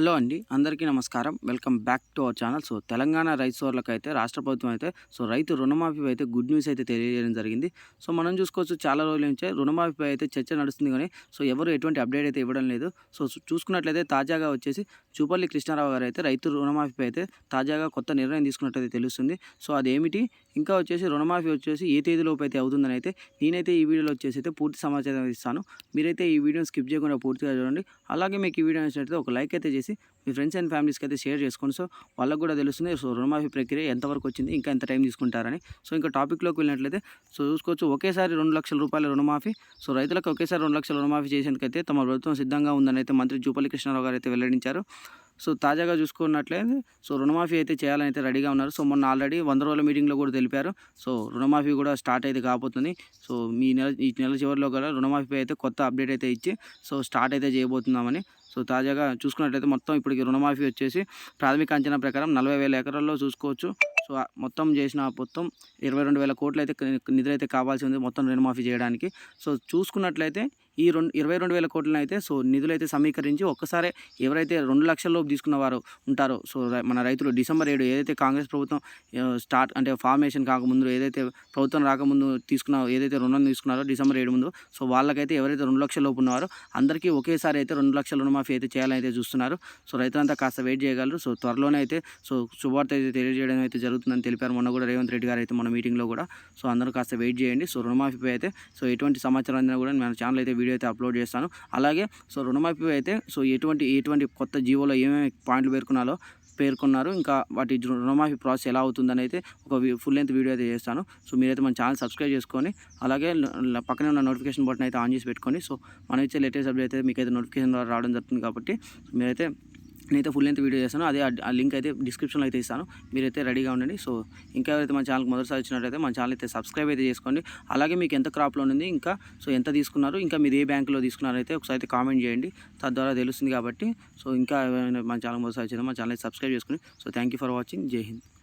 Hello అండి అందరికీ నమస్కారం. Welcome back to our channel. So Telangana రైతులకు అయితే రాష్ట్ర ప్రభుత్వం అయితే సో రైతు రుణమాఫీ అయితే గుడ్ న్యూస్ అయితే తెలియజేయడం జరిగింది. సో మనం చూసుకోవచ్చు చాలా రోజుల నుంచే రుణమాఫీ అయితే చర్చ నడుస్తుంది కానీ సో ఎవరు ఎటువంటి అప్డేట్ అయితే ఇవ్వడం లేదు. సో చూసుకున్నట్లయితే తాజాగా వచ్చేసి చూపల్లి కృష్ణారావు గారు అయితే రైతు రుణమాఫీ అయితే తాజాగా కొత్త నిర్ణయం తీసుకున్నట్టయితే తెలుస్తుంది. సో అదేమిటి? ఇంకా వచ్చేసి రుణమాఫీ వచ్చేసి ఏ తేదీలోపు అయితే అవుతుందని అయితే నేనైతే ఈ వీడియోలో వచ్చేసి అయితే పూర్తి సమాచారం ఇస్తాను. మీరైతే ఈ వీడియోని స్కిప్ చేయకుండా పూర్తిగా చూడండి. అలాగే మీకు ఈ వీడియో నచ్చినట్లయితే ఒక లైక్ అయితే చేసి మీ ఫ్రెండ్స్ అండ్ ఫ్యామిలీస్కి అయితే షేర్ చేసుకోండి. సో వాళ్ళకు కూడా తెలుస్తుంది సో రుణమాఫీ ప్రక్రియ ఎంతవరకు వచ్చింది ఇంకా ఎంత టైం తీసుకుంటారని. సో ఇంకా టాపిక్లోకి వెళ్ళినట్లయితే సో చూసుకోవచ్చు ఒకేసారి రెండు లక్షల రూపాయల రుణమాఫీ. సో రైతులకు ఒకేసారి రెండు లక్షల రుణమాఫీ చేసేందుకైతే తమ ప్రభుత్వం సిద్ధంగా ఉందని అయితే మంత్రి జూపల్లి కృష్ణారావు గారు అయితే వెల్లడించారు. సో తాజాగా చూసుకున్నట్లయితే సో రుణమాఫీ అయితే చేయాలని అయితే రెడీగా ఉన్నారు. సో మొన్న ఆల్రెడీ వంద రోజుల మీటింగ్లో కూడా తెలిపారు. సో రుణమాఫీ కూడా స్టార్ట్ అయితే కాబోతుంది. సో మీ నెల ఈ నెల చివరిలో కూడా రుణమాఫీ అయితే కొత్త అప్డేట్ అయితే ఇచ్చి సో స్టార్ట్ అయితే చేయబోతున్నామని సో తాజాగా చూసుకున్నట్లయితే మొత్తం ఇప్పటికి రుణమాఫీ వచ్చేసి ప్రాథమిక అంచనా ప్రకారం నలభై వేల ఎకరాల్లో చూసుకోవచ్చు. సో మొత్తం చేసిన మొత్తం ఇరవై రెండు వేల కోట్లు అయితే నిధులు అయితే కావాల్సి ఉంది మొత్తం రుణమాఫీ చేయడానికి. సో చూసుకున్నట్లయితే ఈ రెండు ఇరవై రెండు వేల కోట్లను అయితే సో నిధులు అయితే సమీకరించి ఒక్కసారి ఎవరైతే రెండు లక్షల లోపు తీసుకున్న వారు ఉంటారో సో మన రైతులు డిసెంబర్ ఏడు ఏదైతే కాంగ్రెస్ ప్రభుత్వం స్టార్ట్ అంటే ఫార్మేషన్ కాకముందు ఏదైతే ప్రభుత్వం రాకముందు తీసుకున్న ఏదైతే రుణం తీసుకున్నారో డిసెంబర్ ఏడు ముందు సో వాళ్ళకైతే ఎవరైతే రెండు లక్షల లోపు ఉన్నారో అందరికీ ఒకేసారి అయితే రెండు లక్షల రుణమాఫీ అయితే చేయాలని అయితే చూస్తున్నారు. సో రైతులంతా కాస్త వెయిట్ చేయగలరు. సో త్వరలోనే అయితే సో శుభార్త అయితే తెలియజేయడం అయితే జరుగుతుంది. జరుగుతుందని తెలిపారు. మొన్న కూడా రేవంత్ రెడ్డి గారు అయితే మన మీటింగ్లో కూడా. సో అందరూ కాస్త వెయిట్ చేయండి. సో రుణమాఫీపై అయితే సో ఎటువంటి సమాచారం అందినా కూడా మన ఛానల్ అయితే వీడియో అయితే అప్లోడ్ చేస్తాను. అలాగే సో రుణమాఫీ అయితే సో ఎటువంటి ఎటువంటి కొత్త జీవోలో ఏమేమి పాయింట్లు పేర్కొన్నాలో పేర్కొన్నారు. ఇంకా వాటి రుణమాఫీ ప్రాసెస్ ఎలా అవుతుందని అయితే ఒక ఫుల్ లెంత్ వీడియో అయితే చేస్తాను. సో మీరైతే మన ఛానల్ సబ్స్క్రైబ్ చేసుకొని అలాగే పక్కనే ఉన్న నోటిఫికేషన్ బటన్ అయితే ఆన్ చేసి పెట్టుకొని సో మనం ఇచ్చే లేటెస్ట్ అప్డేట్ అయితే మీకైతే నోటిఫికేషన్ ద్వారా రావడం జరుగుతుంది కాబట్టి మీరైతే నేనైతే ఫుల్ లెంత్ వీడియో చేస్తాను. అదే ఆ లింక్ అయితే డిస్క్రిప్షన్లో అయితే ఇస్తాను. మీరైతే రెడీగా ఉండండి. సో ఇంకా ఎవరైతే మన ఛానల్కి మొదటిసారి వచ్చినట్టయితే మన ఛానల్ అయితే సబ్స్క్రైబ్ అయితే చేసుకోండి. అలాగే మీకు ఎంత క్రాప్లో ఉంది ఇంకా సో ఎంత తీసుకున్నారు ఇంకా మీరు ఏ బ్యాంకులో తీసుకున్నారైతే ఒకసారి అయితే కామెంట్ చేయండి. తద్వారా తెలుస్తుంది కాబట్టి. సో ఇంకా మన ఛానల్ మొదటిసారి వచ్చినా మన ఛానల్ సబ్స్క్రైబ్ చేసుకోండి so thank for watching Jai Hind